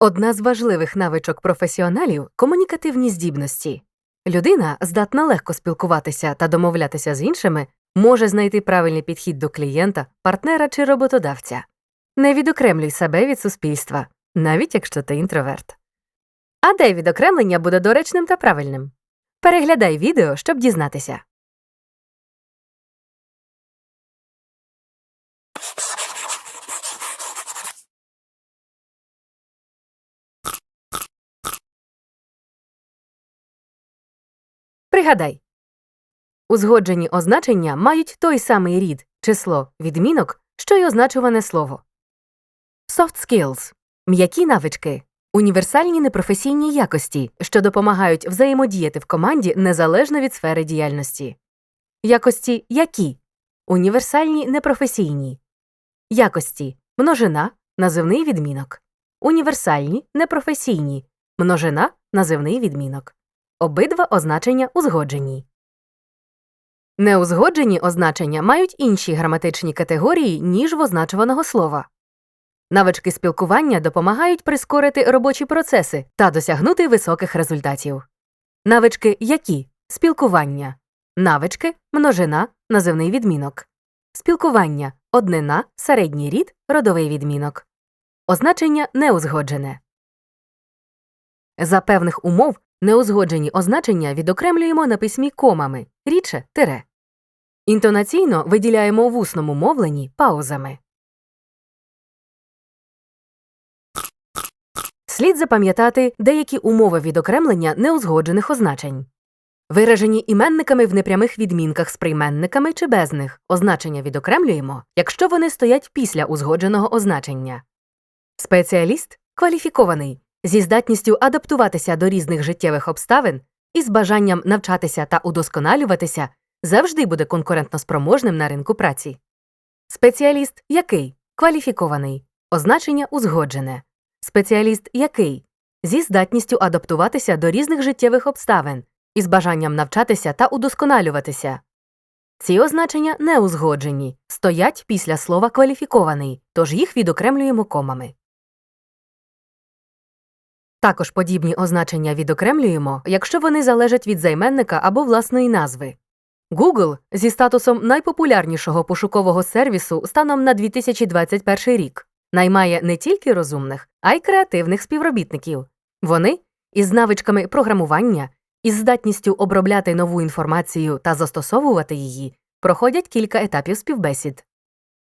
Одна з важливих навичок професіоналів комунікативні здібності. Людина здатна легко спілкуватися та домовлятися з іншими, може знайти правильний підхід до клієнта, партнера чи роботодавця. Не відокремлюй себе від суспільства, навіть якщо ти інтроверт. А де відокремлення буде доречним та правильним? Переглядай відео, щоб дізнатися. Пригадай. Узгоджені означення мають той самий рід, число, відмінок, що й означуване слово. Soft skills – м'які навички, універсальні непрофесійні якості, що допомагають взаємодіяти в команді незалежно від сфери діяльності. Якості які? Універсальні непрофесійні. Якості множина, називний відмінок. Універсальні непрофесійні. Множина називний відмінок. Обидва означення узгоджені. Неузгоджені означення мають інші граматичні категорії, ніж в означуваного слова. Навички спілкування допомагають прискорити робочі процеси та досягнути високих результатів. Навички які спілкування, навички множина, називний відмінок, спілкування однина, середній рід, родовий відмінок, означення неузгоджене. За певних умов неузгоджені означення відокремлюємо на письмі комами, рідше тире. Інтонаційно виділяємо в усному мовленні паузами. Слід запам'ятати деякі умови відокремлення неузгоджених означень. Виражені іменниками в непрямих відмінках з прийменниками чи без них означення відокремлюємо, якщо вони стоять після узгодженого означення. Спеціаліст кваліфікований зі здатністю адаптуватися до різних життєвих обставин і з бажанням навчатися та удосконалюватися завжди буде конкурентноспроможним на ринку праці. Спеціаліст який кваліфікований означення узгоджене. Спеціаліст який зі здатністю адаптуватися до різних життєвих обставин і з бажанням навчатися та удосконалюватися. Ці означення не узгоджені, стоять після слова кваліфікований, тож їх відокремлюємо комами. Також подібні означення відокремлюємо, якщо вони залежать від займенника або власної назви. Google зі статусом найпопулярнішого пошукового сервісу станом на 2021 рік наймає не тільки розумних, а й креативних співробітників. Вони із навичками програмування, із здатністю обробляти нову інформацію та застосовувати її, проходять кілька етапів співбесід.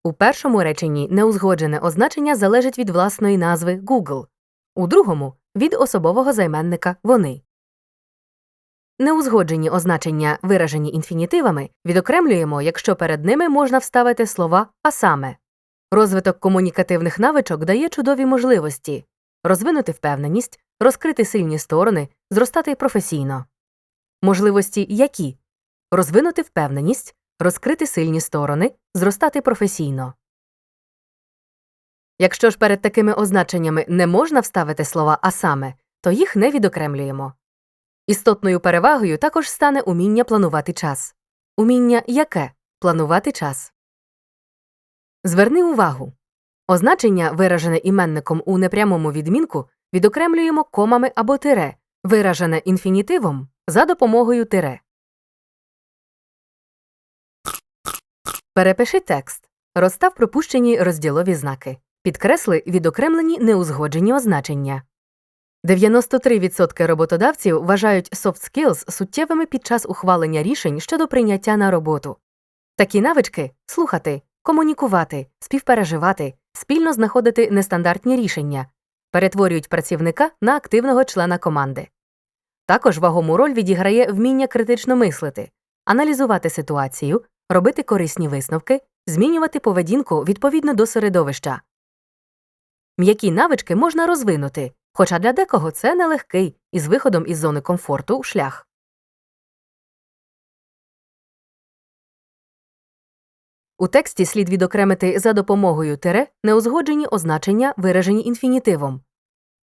У першому реченні неузгоджене означення залежить від власної назви Google, у другому від особового займенника вони. Неузгоджені означення, виражені інфінітивами, відокремлюємо, якщо перед ними можна вставити слова а саме. Розвиток комунікативних навичок дає чудові можливості розвинути впевненість, розкрити сильні сторони, зростати професійно. Можливості які розвинути впевненість, розкрити сильні сторони, зростати професійно. Якщо ж перед такими означеннями не можна вставити слова а саме, то їх не відокремлюємо. Істотною перевагою також стане уміння планувати час. Уміння яке планувати час. Зверни увагу. Означення, виражене іменником у непрямому відмінку, відокремлюємо комами або тире, виражене інфінітивом за допомогою тире. Перепиши текст. Розстав пропущені розділові знаки. Підкресли відокремлені неузгоджені означення. 93% роботодавців вважають soft skills суттєвими під час ухвалення рішень щодо прийняття на роботу. Такі навички слухати, комунікувати, співпереживати, спільно знаходити нестандартні рішення, перетворюють працівника на активного члена команди. Також вагому роль відіграє вміння критично мислити, аналізувати ситуацію, робити корисні висновки, змінювати поведінку відповідно до середовища. М'які навички можна розвинути, хоча для декого це нелегкий із виходом із зони комфорту шлях. У тексті слід відокремити за допомогою тире неузгоджені означення, виражені інфінітивом.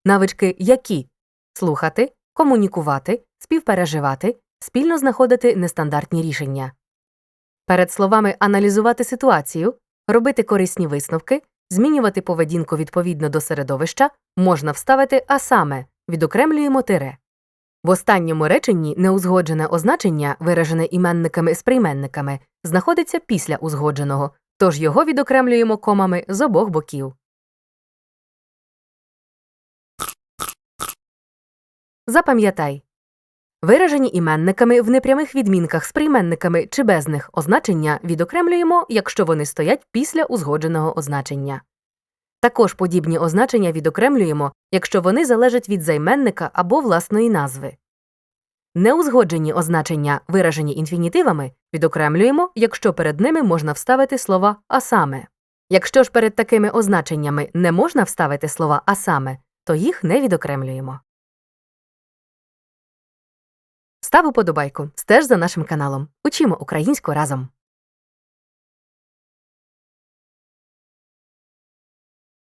Навички які слухати, комунікувати, співпереживати, спільно знаходити нестандартні рішення. Перед словами аналізувати ситуацію, робити корисні висновки, змінювати поведінку відповідно до середовища можна вставити а саме відокремлюємо тире. В останньому реченні неузгоджене означення, виражене іменниками з прийменниками, знаходиться після узгодженого, тож його відокремлюємо комами з обох боків. Запам'ятай. Виражені іменниками в непрямих відмінках з прийменниками чи без них означення відокремлюємо, якщо вони стоять після узгодженого означення. Також подібні означення відокремлюємо, якщо вони залежать від займенника або власної назви. Неузгоджені означення, виражені інфінітивами, відокремлюємо, якщо перед ними можна вставити слова а саме. Якщо ж перед такими означеннями не можна вставити слова а саме, то їх не відокремлюємо. Став уподобайку, стеж за нашим каналом. Учимо українську разом.